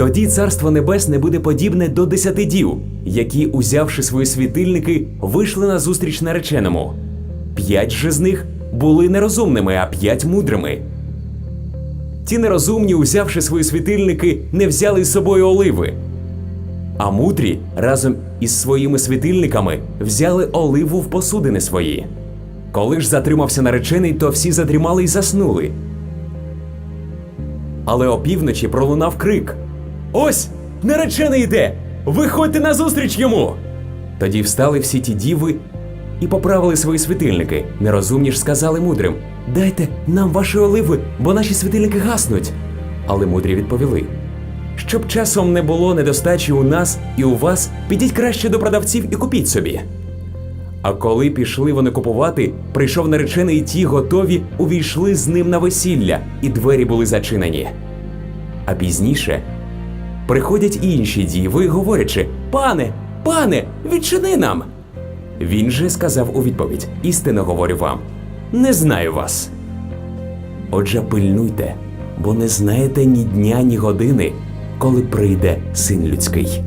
Тоді царство небесне буде подібне до десяти дів, які, узявши свої світильники, вийшли на зустріч нареченому. П'ять же з них були нерозумними, а п'ять мудрими. Ті нерозумні, узявши свої світильники, не взяли з собою оливи. А мудрі разом із своїми світильниками взяли оливу в посудини свої. Коли ж затримався наречений, то всі задрімали й заснули. Але опівночі пролунав крик: Ось! Наречений йде! Виходьте назустріч йому! Тоді встали всі ті діви і поправили свої світильники. Нерозумні ж сказали мудрим: Дайте нам ваші оливи, бо наші світильники гаснуть. Але мудрі відповіли: Щоб часом не було недостачі у нас і у вас, підіть краще до продавців і купіть собі. А коли пішли вони купувати, прийшов наречений, і ті готові увійшли з ним на весілля, і двері були зачинені. А пізніше приходять інші діви, говорячи: Пане, пане, відчини нам. Він же сказав у відповідь: Істинно говорю вам, не знаю вас. Отже, пильнуйте, бо не знаєте ні дня, ні години, коли прийде син людський.